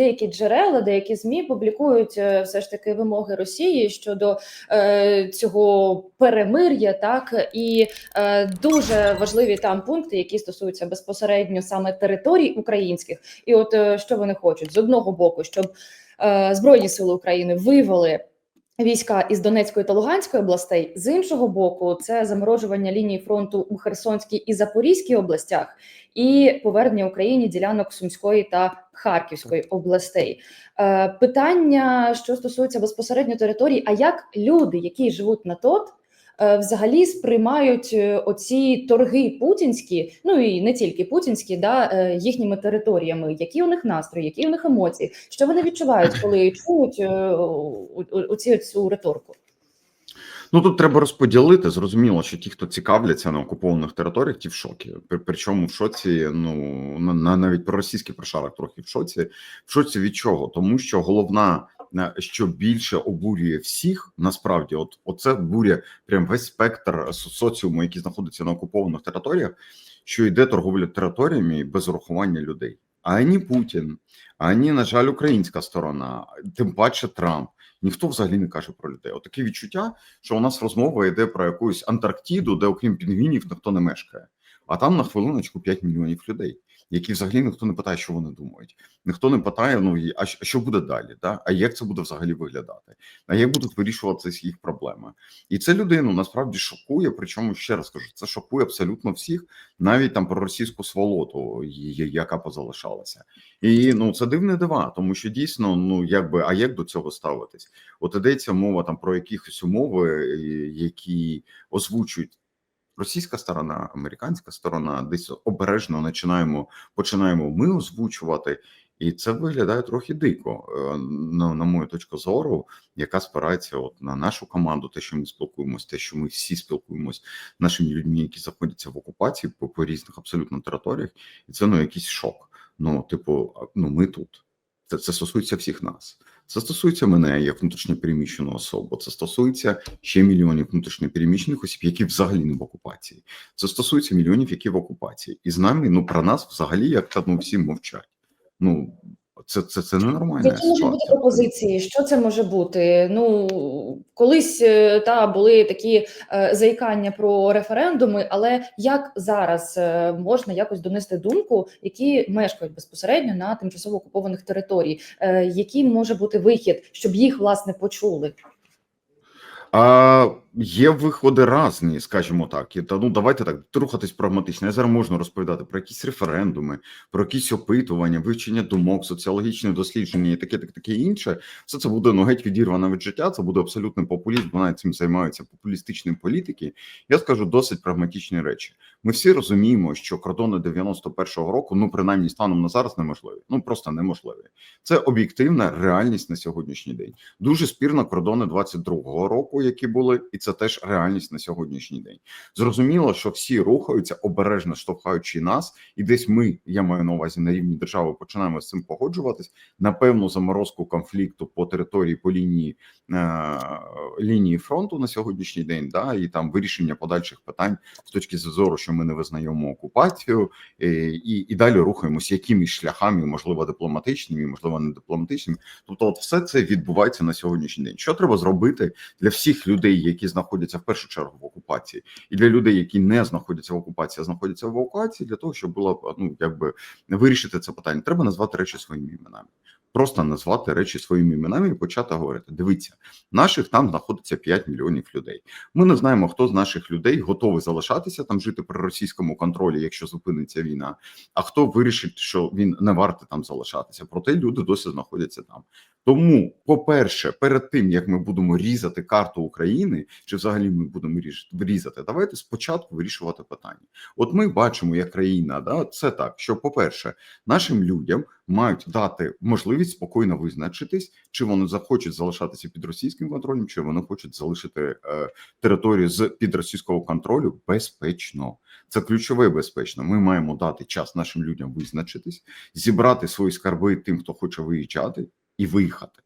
деякі джерела, деякі змі публікують е, все ж таки вимоги Росії щодо е, цього перемир'я, так і е, дуже важливі там пункти, які стосуються безпосередньо саме територій українських. І от е, що вони хочуть з одного боку, щоб е, збройні сили України вивели. Війська із Донецької та Луганської областей з іншого боку, це заморожування лінії фронту у Херсонській і Запорізькій областях, і повернення Україні ділянок Сумської та Харківської областей. Е, питання, що стосується безпосередньо території, а як люди, які живуть на ТОТ, взагалі сприймають е, оці торги путінські, ну і не тільки путінські, да е, їхніми територіями, які у них настрої, які у них емоції, що вони відчувають, коли чують е, оці цю риторику? Ну тут треба розподілити. Зрозуміло, що ті, хто цікавляться на окупованих територіях, ті в шокі. При- Причому в шоці, ну на, на навіть про російський прошарок трохи в шоці. В шоці від чого? Тому що головна, е, що більше обурює всіх, насправді, от оце буря прям весь спектр соціуму, який знаходиться на окупованих територіях, що йде торговля територіями без урахування людей. Ані Путін, ані, на жаль, українська сторона, тим паче Трамп. Ніхто взагалі не каже про людей. Отаке відчуття, що у нас розмова йде про якусь Антарктиду, де окрім пінгвінів ніхто не мешкає. А там на хвилиночку 5 мільйонів людей, які взагалі ніхто не питає, що вони думають. Ніхто не питає, ну а що буде далі? Да? А як це буде взагалі виглядати? А як будуть вирішуватися їх проблеми? І це людину насправді шокує. Причому ще раз кажу, це шокує абсолютно всіх, навіть там про російську сволоту, яка позалишалася. І ну це дивне дива, тому що дійсно, ну якби а як до цього ставитись? От ідеться мова там про якісь умови, які озвучують російська сторона, американська сторона, десь обережно починаємо починаємо ми озвучувати. І це виглядає трохи дико, е, на, на мою точку зору, яка спирається от на нашу команду, те, що ми спілкуємося, те, що ми всі спілкуємося нашими людьми, які знаходяться в окупації по, по різних абсолютно територіях, і це ну якийсь шок. Ну, типу, ну ми тут. Це, це стосується всіх нас. Це стосується мене як внутрішньопереміщену особи. Це стосується ще мільйонів внутрішньопереміщених осіб, які взагалі не в окупації. Це стосується мільйонів, які в окупації. І з нами ну про нас взагалі як та ну всі мовчать. Ну це це, це ненормальна Які можуть бути пропозиції? Що це може бути? Ну колись е, та були такі е, заїкання про референдуми, але як зараз е, можна якось донести думку, які мешкають безпосередньо на тимчасово окупованих територій? Е, який може бути вихід, щоб їх власне почули? А є виходи різні, скажімо так. І та ну давайте так рухатись прагматично. Я зараз можу розповідати про якісь референдуми, про якісь опитування, вивчення думок, соціологічне дослідження і таке, таке, таке інше. Все це буде ну геть відірвано від життя. Це буде абсолютний популізм. Навіть цим займаються популістичні політики. Я скажу досить прагматичні речі. Ми всі розуміємо, що кордони 91-го року, ну принаймні станом на зараз, неможливі. Ну просто неможливі. Це об'єктивна реальність на сьогоднішній день. Дуже спірно кордони 22-го року, які були, і це теж реальність на сьогоднішній день. Зрозуміло, що всі рухаються обережно штовхаючи нас, і десь ми, я маю на увазі на рівні держави, починаємо з цим погоджуватись на певну заморозку конфлікту по території по лінії е, лінії фронту на сьогоднішній день, да і там вирішення подальших питань з точки зору, що ми не визнаємо окупацію, е, і, і далі рухаємося якимись шляхами, можливо, дипломатичними, можливо, не дипломатичними. Тобто, от все це відбувається на сьогоднішній день. Що треба зробити для всіх людей, які знаходяться в першу чергу в окупації, і для людей, які не знаходяться в окупації, а знаходяться в евакуації, для того, щоб було ну якби вирішити це питання, треба назвати речі своїми іменами. Просто назвати речі своїми іменами і почати говорити: дивіться, наших там знаходиться 5 мільйонів людей. Ми не знаємо, хто з наших людей готовий залишатися там, жити при російському контролі, якщо зупиниться війна. А хто вирішить, що він не вартий там залишатися? Проте люди досі знаходяться там. Тому, по-перше, перед тим як ми будемо різати карту України, чи взагалі ми будемо різати, давайте спочатку вирішувати питання. От ми бачимо, як країна, да, це так, що, по-перше, нашим людям мають дати можливість спокійно визначитись, чи вони захочуть залишатися під російським контролем, чи вони хочуть залишити е, територію з під російського контролю безпечно. Це ключове безпечно. Ми маємо дати час нашим людям визначитись, зібрати свої скарби тим, хто хоче виїжджати, і виїхати.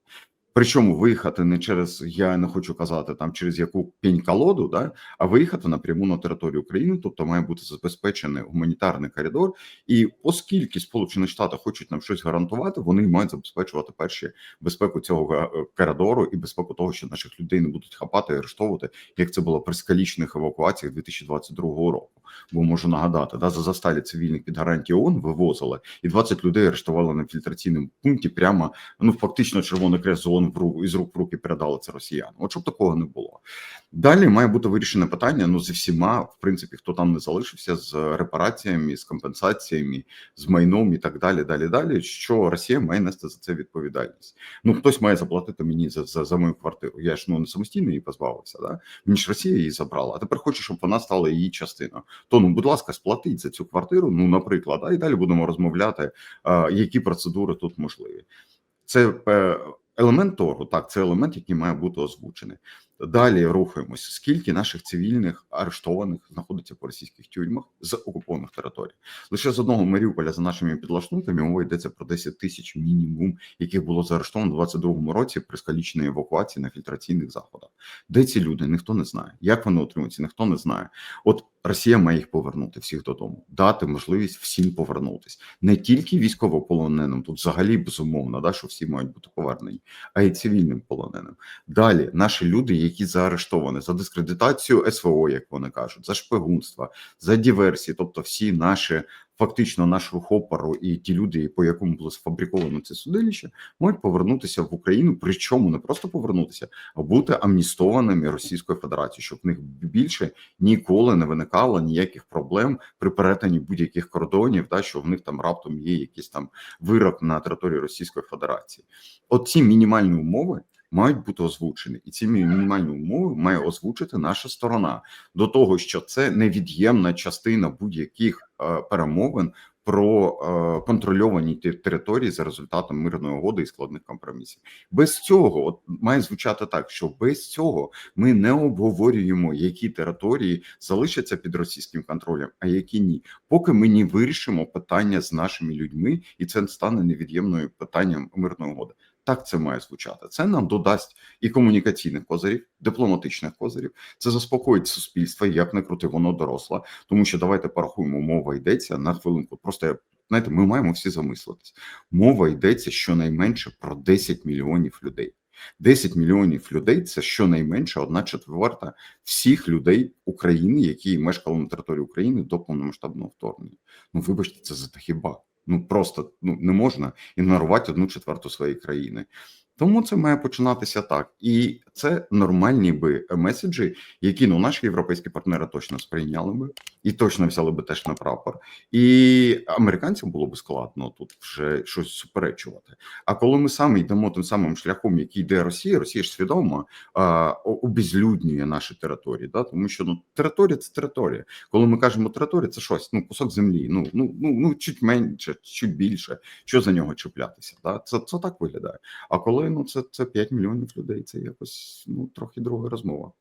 Причому виїхати не через я не хочу казати там через яку пінь колоду, да, а виїхати напряму на територію України, тобто має бути забезпечений гуманітарний коридор. І оскільки Сполучені Штати хочуть нам щось гарантувати, вони мають забезпечувати перші безпеку цього е, коридору і безпеку того, що наших людей не будуть хапати і арештовувати, як це було при скалічних евакуаціях 2022 року. Бо можу нагадати, да, за засталі цивільних під гарантії ООН вивозили, і 20 людей арештували на фільтраційному пункті. Прямо ну фактично червоний крест з ООН в руку із рук в руки передали це росіян. От щоб такого не було. Далі має бути вирішене питання. Ну зі всіма, в принципі, хто там не залишився з репараціями, з компенсаціями, з майном і так далі. Далі, далі. Що Росія має нести за це відповідальність? Ну хтось має заплатити мені за за, за мою квартиру. Я ж ну не самостійно її позбавився. Да? Мені ж Росія її забрала. А тепер хоче, щоб вона стала її частиною. То ну, будь ласка, сплатіть за цю квартиру. Ну, наприклад, а і далі будемо розмовляти, які процедури тут можливі. Це е, елемент торгу. Так, це елемент, який має бути озвучений. Далі рухаємось. Скільки наших цивільних арештованих знаходиться по російських тюрмах з окупованих територій? Лише з одного Маріуполя за нашими підлаштунками мова йдеться про 10 тисяч мінімум, яких було заарештовано у 22-му році при скалічній евакуації на фільтраційних заходах. Де ці люди? Ніхто не знає. Як вони отримуються? Ніхто не знає. От Росія має їх повернути всіх додому, дати можливість всім повернутись, не тільки військовополоненим, тут взагалі безумовно, да, що всі мають бути повернені, а й цивільним полоненим. Далі наші люди, які заарештовані за дискредитацію СВО, як вони кажуть, за шпигунство, за диверсії, тобто всі наші. Фактично, наш рух опору і ті люди, по якому було сфабриковано це судилище, можуть повернутися в Україну. Причому не просто повернутися, а бути амністованими Російською Федерацією, щоб в них більше ніколи не виникало ніяких проблем при перетині будь-яких кордонів, та що в них там раптом є якийсь там вирок на території Російської Федерації. От ці мінімальні умови. Мають бути озвучені, і ці мінімальні умови має озвучити наша сторона до того, що це невід'ємна частина будь-яких е, перемовин про е, контрольовані території за результатом мирної угоди і складних компромісів. Без цього от має звучати так, що без цього ми не обговорюємо, які території залишаться під російським контролем, а які ні, поки ми не вирішимо питання з нашими людьми, і це стане невід'ємною питанням мирної угоди. Так це має звучати. Це нам додасть і комунікаційних козирів, дипломатичних козирів. Це заспокоїть суспільство, як не крути, воно доросле. Тому що давайте порахуємо, мова йдеться на хвилинку. Просто знаєте, ми маємо всі замислитись. Мова йдеться щонайменше про 10 мільйонів людей. 10 мільйонів людей це щонайменше одна четверта всіх людей України, які мешкали на території України до повномасштабного вторгнення. Ну вибачте, це за хіба. Ну просто ну не можна ігнорувати одну четверту своєї країни. Тому це має починатися так, і це нормальні би меседжі, які ну наші європейські партнери точно сприйняли би і точно взяли би теж на прапор. І американцям було б складно тут вже щось суперечувати. А коли ми саме йдемо тим самим шляхом, який йде Росія, Росія ж свідомо а, о- обезлюднює наші території, да тому що ну територія це територія. Коли ми кажемо територія, це щось, ну кусок землі, ну ну ну ну чуть менше, чуть більше. Що за нього чіплятися? Да? Це це так виглядає. А коли ну це це 5 мільйонів людей, це якось ну трохи друга розмова.